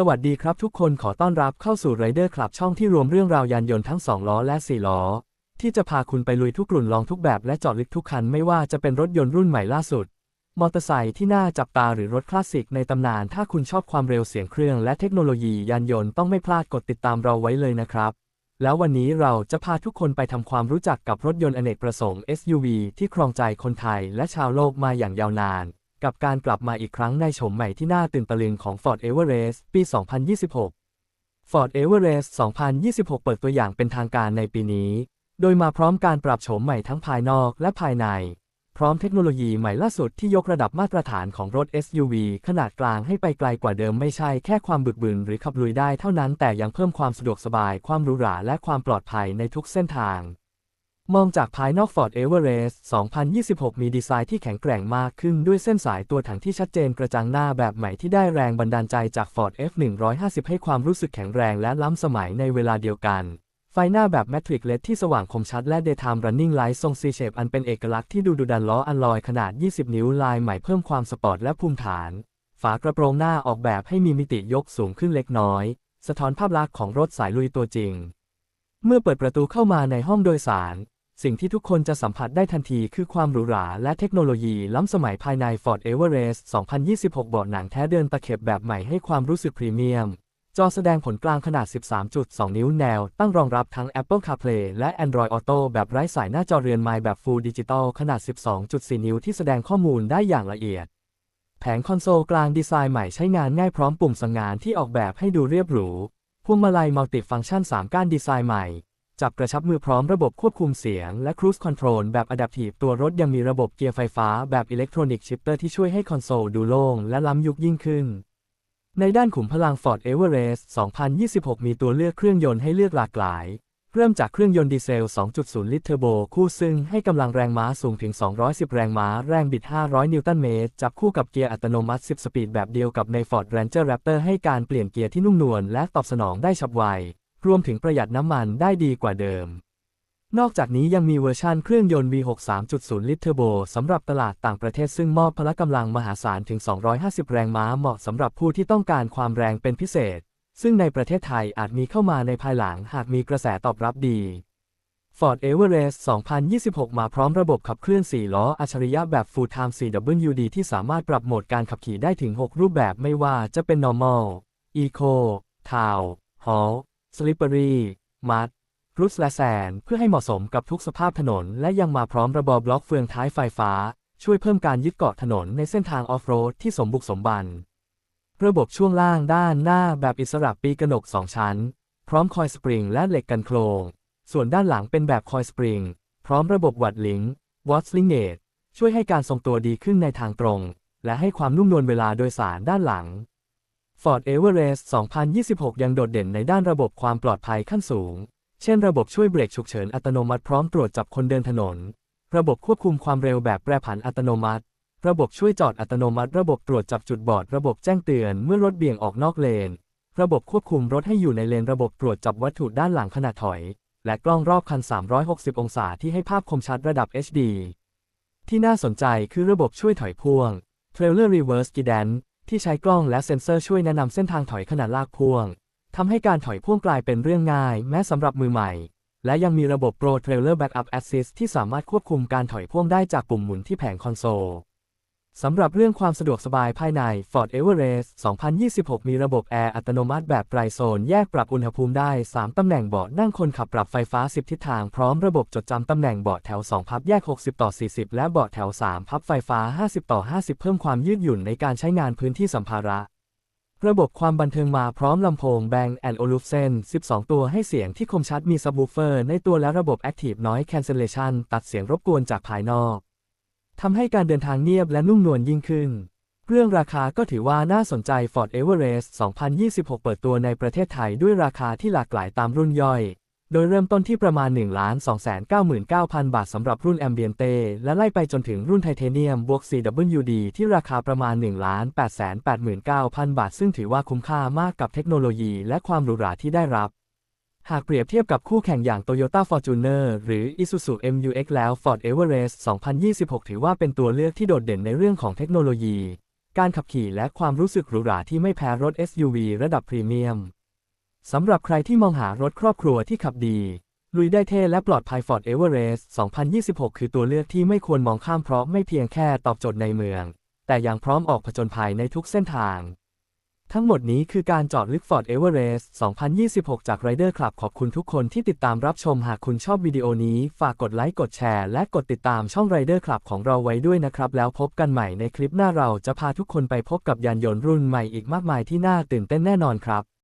สวัสดีครับทุกคนขอต้อนรับเข้าสู่ Rider Club ช่องที่รวมเรื่องราว ยานยนต์ทั้ง 2 ล้อและ 4 ล้อ ที่จะพาคุณไปลุยทุกรุ่นลองทุกแบบและเจาะลึกทุกคัน ไม่ว่าจะเป็นรถยนต์รุ่นใหม่ล่าสุด มอเตอร์ไซค์ที่น่าจับตาหรือรถคลาสสิกในตำนาน ถ้าคุณชอบความเร็วเสียงเครื่องและเทคโนโลยียานยนต์ต้องไม่พลาดกดติดตามเราไว้เลยนะครับ แล้ววันนี้เราจะพาทุกคนไปทำความรู้จักกับรถยนต์อเนกประสงค์ SUV ที่ครองใจคนไทยและชาวโลกมาอย่างยาวนาน กับการกลับมาอีกครั้งในโฉมใหม่ที่น่าตื่นตะลึงของ Ford Everest ปี 2026 Ford Everest 2026 เปิดตัวอย่างเป็นทางการในปีนี้ โดยมาพร้อมการปรับโฉมใหม่ทั้งภายนอกและภายใน พร้อมเทคโนโลยีใหม่ล่าสุดที่ยกระดับมาตรฐานของรถ SUV ขนาดกลางให้ไปไกลกว่าเดิมไม่ใช่แค่ความบึกบึนหรือขับลุยได้เท่านั้นแต่ยังเพิ่มความสะดวกสบาย ความหรูหราและความปลอดภัยในทุกเส้นทาง มองจากภายนอก Ford Everest 2026 มีดีไซน์ที่แข็งแกร่งมากขึ้นด้วยเส้นสายตัวถังที่ชัดเจนกระจังหน้าแบบใหม่ที่ได้แรงบันดาลใจจาก Ford F150 ให้ความรู้สึกแข็งแรงและล้ำสมัยในเวลาเดียวกัน ไฟหน้าแบบ Matrix LED ที่สว่างคมชัดและ Daytime Running Light ทรง C-shape อันเป็นเอกลักษณ์ที่ดูดุดันล้ออันลอยขนาด 20 นิ้วลายใหม่เพิ่มความสปอร์ตและภูมิฐาน ฝากระโปรงหน้าออกแบบให้มีมิติยกสูงขึ้นเล็กน้อย สะท้อนภาพลักษณ์ของรถสายลุยตัวจริง เมื่อเปิดประตูเข้ามาในห้องโดยสาร สิ่งที่ทุกคนจะสัมผัสได้ทันทีคือความหรูหราและเทคโนโลยีล้ำสมัยภายใน Ford Everest 2026 เบาะหนังแท้เดินตะเข็บแบบใหม่ให้ความรู้สึกพรีเมียม จอแสดงผลกลางขนาด 13.2 นิ้วแนว ตั้งรองรับทั้ง Apple CarPlay และ Android Auto แบบไร้สายหน้าจอเรือนไม้แบบ Full Digital ขนาด 12.4 นิ้วที่แสดงข้อมูลได้อย่างละเอียด แผงคอนโซลกลางดีไซน์ใหม่ใช้งานง่ายพร้อมปุ่มสั่งงานที่ออกแบบให้ดูเรียบหรูพวงมาลัยมัลติฟังก์ชัน 3 ก้านดีไซน์ใหม่ จับกระชับมือพร้อมระบบควบคุมเสียงและ Cruise Control แบบ Adaptive ตัวรถยังมีระบบเกียร์ไฟฟ้าแบบ Electronic Shifter ที่ช่วยให้คอนโซลดูโล่งและล้ำยุคยิ่งขึ้น ในด้านขุมพลัง Ford Everest 2026 มีตัวเลือกเครื่องยนต์ให้เลือกหลากหลาย เริ่มจากเครื่องยนต์ดีเซล 2.0 ลิตรเทอร์โบคู่ซึ่งให้กำลังแรงม้าสูงถึง 210 แรงม้า แรงบิด 500 นิวตันเมตร จับคู่กับเกียร์อัตโนมัติ 10 สปีดแบบเดียวกับใน Ford Ranger Raptor ให้การเปลี่ยนเกียร์ที่นุ่มนวลและตอบสนองได้ฉับไว รวมถึงประหยัดน้ำมันได้ดีกว่าเดิม นอกจากนี้ยังมีเวอร์ชันเครื่องยนต์ V6 3.0 ลิตรเทอร์โบสำหรับตลาดต่างประเทศซึ่งมอบพละกำลังมหาศาลถึง 250 แรงม้าเหมาะสำหรับผู้ที่ต้องการความแรงเป็นพิเศษ ซึ่งในประเทศไทยอาจมีเข้ามาในภายหลังหากมีกระแสตอบรับดี Ford Everest 2026 มาพร้อมระบบขับเคลื่อน 4 ล้อ อัจฉริยะแบบ Full Time CWD ที่สามารถปรับโหมดการขับขี่ได้ถึง 6 รูปแบบไม่ว่าจะเป็น Normal Eco Town Hall Slippery Mud รุสและแซนเพื่อให้เหมาะสมกับทุกสภาพถนน และยังมาพร้อมระบบบล็อกเฟืองท้ายไฟฟ้า ช่วยเพิ่มการยึดเกาะถนนในเส้นทางออฟโรดที่สมบุกสมบัน ระบบช่วงล่างด้านหน้าแบบอิสระปีกระหนก 2 ชั้น พร้อมคอยสปริงและเหล็กกันโครง ส่วนด้านหลังเป็นแบบคอยสปริง พร้อมระบบวัดลิงวอตสลิงเนตช่วยให้การทรงตัวดีขึ้นในทางตรง และให้ความนุ่มนวลเวลาโดยสารด้านหลัง Ford Everest 2026 ยังโดดเด่นในด้านระบบความปลอดภัยขั้นสูง เช่นระบบช่วยเบรกฉุกเฉินอัตโนมัติพร้อมตรวจจับคนเดินถนน ระบบควบคุมความเร็วแบบแปรผันอัตโนมัติ ระบบช่วยจอดอัตโนมัติ ระบบตรวจจับจุดบอด ระบบแจ้งเตือนเมื่อรถเบี่ยงออกนอกเลน ระบบควบคุมรถให้อยู่ในเลน ระบบตรวจจับวัตถุด้านหลังขณะถอย และกล้องรอบคัน 360 องศาที่ให้ภาพคมชัดระดับ HD ที่น่าสนใจคือระบบช่วยถอยพ่วง Trailer Reverse Guidance ที่ใช้กล้องและเซ็นเซอร์ช่วยแนะนำเส้นทางถอยขนาดลากพ่วงทำให้การถอยพ่วงกลายเป็นเรื่องง่าย แม้สำหรับมือใหม่ และยังมีระบบ Pro Trailer Backup Assist ที่สามารถควบคุมการถอยพ่วงได้จากปุ่มหมุนที่แผงคอนโซล สำหรับเรื่องความสะดวกสบายภายใน Ford Everest 2026 มีระบบแอร์อัตโนมัติแบบไตรโซน แยกปรับอุณหภูมิได้ 3 ตำแหน่งเบาะนั่งคนขับปรับไฟฟ้า 10 ทิศทาง พร้อมระบบจดจำตำแหน่งเบาะแถว 2 พับแยก 60 ต่อ 40 และเบาะแถว 3 พับไฟฟ้า 50 ต่อ 50 เพิ่มความยืดหยุ่นในการใช้งานพื้นที่สัมภาระ ระบบความบันเทิงมาพร้อมลำโพง Bang Olufsen 12 ตัวให้เสียงที่คมชัดมีซับวูเฟอร์ในตัวและระบบ Active Noise Cancellation ตัดเสียงรบกวนจากภายนอก ทำให้การเดินทางเงียบและนุ่มนวลยิ่งขึ้น เรื่องราคาก็ถือว่าน่าสนใจ Ford Everest 2026 เปิดตัวในประเทศไทยด้วยราคาที่หลากหลายตามรุ่นย่อย โดยเริ่มต้นที่ประมาณ 1 2 9 9 0 0 0 บาทสำหรับรุ่น Ambiente และไล่ไปจนถึงรุ่นไทเทเนียมบวก CWD ที่ราคาประมาณ 1 8 8 9 0 0 0 บาท ซึ่งถือว่าคุ้มค่ามากกับเทคโนโลยีและความหรูหราที่ได้รับ หากเปรียบเทียบกับคู่แข่งอย่าง Toyota Fortuner หรือ Isuzu MU-X แล้ว Ford Everest 2026 ถือว่าเป็นตัวเลือกที่โดดเด่นในเรื่องของเทคโนโลยี การขับขี่และความรู้สึกหรูหราที่ไม่แพ้รถ SUV ระดับพรีเมียม สำหรับใครที่มองหารถครอบครัวที่ขับดี ลุยได้เท่และปลอดภัย Ford Everest 2026 คือตัวเลือกที่ไม่ควรมองข้ามเพราะไม่เพียงแค่ตอบโจทย์ในเมือง แต่ยังพร้อมออกผจญภัยในทุกเส้นทาง ทั้งหมดนี้คือการจอดลึก Ford Everest 2026 จาก Rider Club ขอบคุณทุกคนที่ติดตามรับชมหากคุณชอบวิดีโอนี้ ฝากกดไลค์กดแชร์ และกดติดตามช่อง Rider Club ของเราไว้ด้วยนะครับ แล้วพบกันใหม่ในคลิปหน้าเราจะพาทุกคนไปพบกับยานยนต์รุ่นใหม่อีกมากมายที่น่าตื่นเต้นแน่นอนครับ